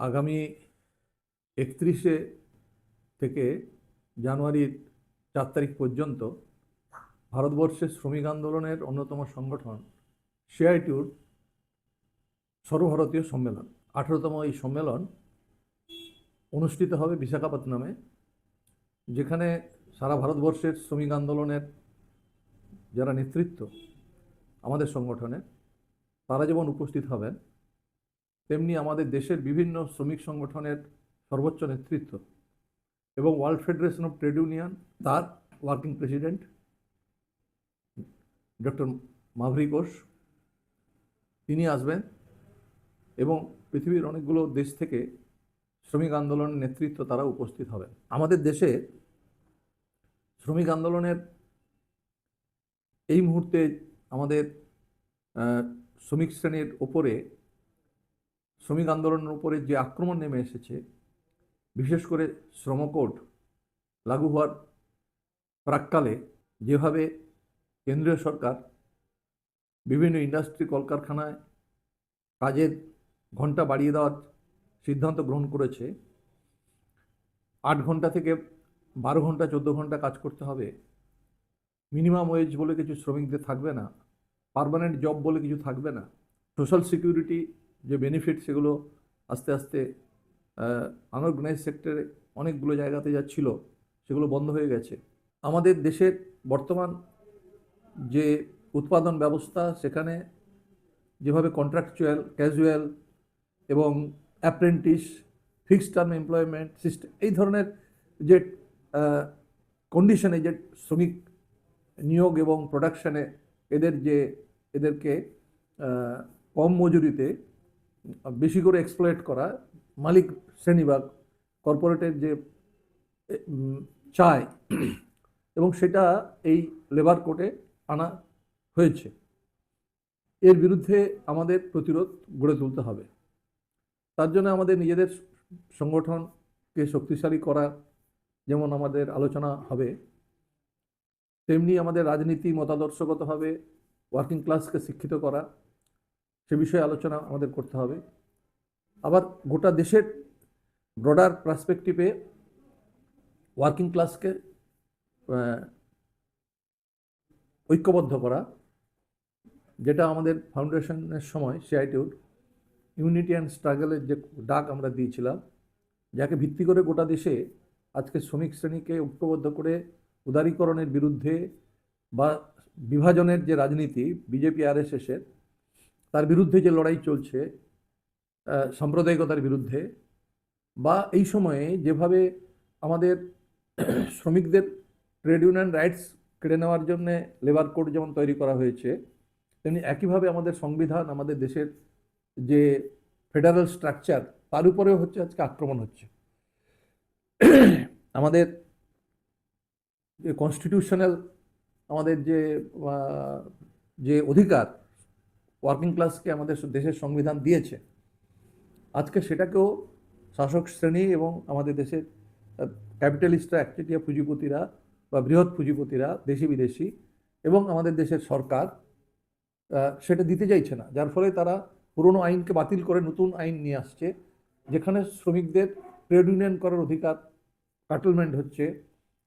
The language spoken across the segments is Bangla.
আগামী একত্রিশে থেকে জানুয়ারির চার তারিখ পর্যন্ত ভারতবর্ষের শ্রমিক আন্দোলনের অন্যতম সংগঠন সিআইটিউর সর্বভারতীয় সম্মেলন। আঠেরোতম এই সম্মেলন অনুষ্ঠিত হবে বিশাখাপত্তনমে, যেখানে সারা ভারতবর্ষের শ্রমিক আন্দোলনের যারা নেতৃত্ব আমাদের সংগঠনে তারা যেমন উপস্থিত হবেন তেমনি আমাদের দেশের বিভিন্ন শ্রমিক সংগঠনের সর্বোচ্চ নেতৃত্ব এবং world federation of trade union, তার ওয়ার্কিং প্রেসিডেন্ট, ডক্টর মাভরি ঘোষ, তিনি আসবেন এবং পৃথিবীর অনেকগুলো দেশ থেকে শ্রমিক আন্দোলনের নেতৃত্ব তারা উপস্থিত হবেন। আমাদের দেশে শ্রমিক আন্দোলনের এই মুহূর্তে আমাদের শ্রমিক শ্রেণির ওপরে শ্রমিক আন্দোলনের উপরে যে আক্রমণ নেমে এসেছে, বিশেষ করে শ্রমকোড লাগু হওয়ার প্রাককালে যেভাবে কেন্দ্রীয় সরকার বিভিন্ন ইন্ডাস্ট্রি কলকারখানায় কাজের ঘণ্টা বাড়িয়ে দেওয়ার সিদ্ধান্ত গ্রহণ করেছে, আট ঘণ্টা থেকে বারো ঘণ্টা চোদ্দ ঘণ্টা কাজ করতে হবে। মিনিমাম ওয়েজ বলে কিছু শ্রমিকদের থাকবে না, পারমানেন্ট জব বলে কিছু থাকবে না। সোশ্যাল সিকিউরিটি যে বেনিফিট সেগুলো আস্তে আস্তে আনঅর্গানাইজ সেক্টরে অনেকগুলো জায়গাতে যাচ্ছিল সেগুলো বন্ধ হয়ে গেছে। আমাদের দেশের বর্তমান যে উৎপাদন ব্যবস্থা, সেখানে যেভাবে কন্ট্রাকচুয়াল ক্যাজুয়াল এবং apprentice fixed term employment system এই ধরনের যে কন্ডিশনে যে শ্রমিক নিয়োগ এবং প্রোডাকশানে এদের যে, এদেরকে কম মজুরিতে বেশি করে এক্সপ্লয়েট করা মালিক শ্রেণি বা কর্পোরেটের যে চায় এবং সেটা এই লেবার কোর্টে আনা হয়েছে। এর বিরুদ্ধে আমাদের প্রতিরোধ গড়ে তুলতে হবে। তার জন্য আমাদের নিজেদের সংগঠনকে শক্তিশালী করা যেমন আমাদের আলোচনা হবে, তেমনি আমাদের রাজনীতি মতাদর্শগতভাবে ওয়ার্কিং ক্লাসকে শিক্ষিত করা সে বিষয়ে আলোচনা আমাদের করতে হবে। আবার গোটা দেশের ব্রডার পার্সপেক্টিভে ওয়ার্কিং ক্লাসকে ঐক্যবদ্ধ করা, যেটা আমাদের ফাউন্ডেশনের সময় সিআইটিউর ইউনিটি অ্যান্ড স্ট্রাগলের যে ডাক আমরা দিয়েছিলাম, যাকে ভিত্তি করে গোটা দেশে আজকে শ্রমিক শ্রেণীকে ঐক্যবদ্ধ করে উদারীকরণের বিরুদ্ধে বা বিভাজনের যে রাজনীতি, বিজেপি আর এর তার বিরুদ্ধে যে লড়াই চলছে সাম্প্রদায়িকতার বিরুদ্ধে, বা এই সময়ে যেভাবে আমাদের শ্রমিকদের ট্রেড ইউনিয়ন রাইটস কেড়ে নেওয়ার জন্য লেবার কোড যেমন তৈরি করা হয়েছে, তেমনি একইভাবে আমাদের সংবিধান, আমাদের দেশের যে ফেডারেল স্ট্রাকচার তার উপরেও হচ্ছে আজকে আক্রমণ হচ্ছে। আমাদের যে কনস্টিটিউশনাল আমাদের যে যে অধিকার ওয়ার্কিং ক্লাসকে আমাদের দেশের সংবিধান দিয়েছে। আজকে সেটাকেও শাসক শ্রেণি এবং আমাদের দেশের ক্যাপিটালিস্টরা একচেটিয়া পুঁজিপতিরা বা বৃহৎ পুঁজিপতিরা, দেশি বিদেশি এবং আমাদের দেশের সরকার সেটা দিতে চাইছে না। যার ফলে তারা পুরনো আইনকে বাতিল করে নতুন আইন নিয়ে আসছে, যেখানে শ্রমিকদের ট্রেড ইউনিয়ন করার অধিকার কাটলমেন্ট হচ্ছে,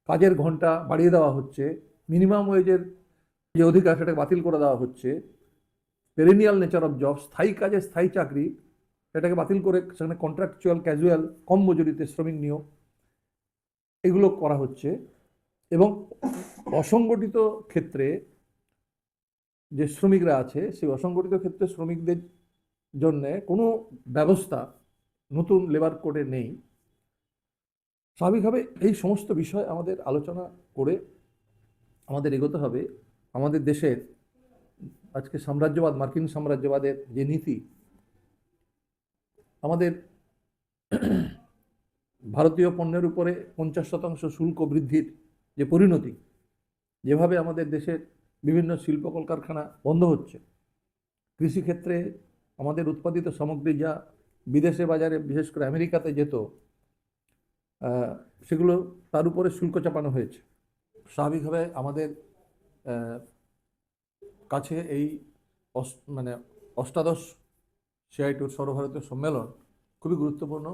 কাজের ঘণ্টা বাড়িয়ে দেওয়া হচ্ছে মিনিমাম ওয়েজের যে অধিকার সেটাকে বাতিল করে দেওয়া হচ্ছে পেরেনিয়াল নেচার অফ জব স্থায়ী কাজে স্থায়ী চাকরি, সেটাকে বাতিল করে সেখানে কন্ট্রাকচুয়াল ক্যাজুয়াল কম মজুরিতে শ্রমিক নিয়োগ, এগুলো করা হচ্ছে। এবং অসংগঠিত ক্ষেত্রে যে শ্রমিকরা আছে, সেই অসংগঠিত ক্ষেত্রে শ্রমিকদের জন্যে কোনো ব্যবস্থা নতুন লেবার কোডে নেই। স্বাভাবিকভাবে এই সমস্ত বিষয় আমাদের আলোচনা করে আমাদের এগোতে হবে। আমাদের দেশের আজকে সাম্রাজ্যবাদ, মার্কিন সাম্রাজ্যবাদের যে নীতি, আমাদের ভারতীয় পণ্যের উপরে পঞ্চাশ শতাংশ শুল্ক বৃদ্ধির যে পরিণতি, যেভাবে আমাদের দেশের বিভিন্ন শিল্প কলকারখানা বন্ধ হচ্ছে, কৃষিক্ষেত্রে আমাদের উৎপাদিত সামগ্রী যা বিদেশে বাজারে, বিশেষ করে আমেরিকাতে যেত সেগুলো তার উপরে শুল্ক চাপানো হয়েছে। স্বাভাবিকভাবে আমাদের কাছে এই মানে অষ্টাদশ সিআইটুর সর্বভারতীয় সম্মেলন খুবই গুরুত্বপূর্ণ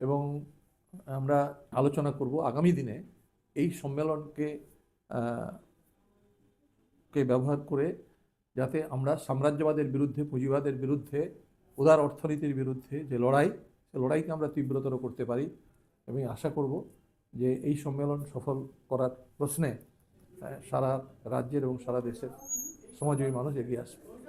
এবং আমরা আলোচনা করব আগামী দিনে এই সম্মেলনকে কে ব্যবহার করে যাতে আমরা সাম্রাজ্যবাদের বিরুদ্ধে, পুঁজিবাদের বিরুদ্ধে, উদার অর্থনীতির বিরুদ্ধে যে লড়াই, সে লড়াইকে আমরা তীব্রতর করতে পারি এবং আশা করব যে এই সম্মেলন সফল করার প্রশ্নে সারা রাজ্যের এবং সারা দেশের সমাজীবী মানুষ এগিয়ে আসবে।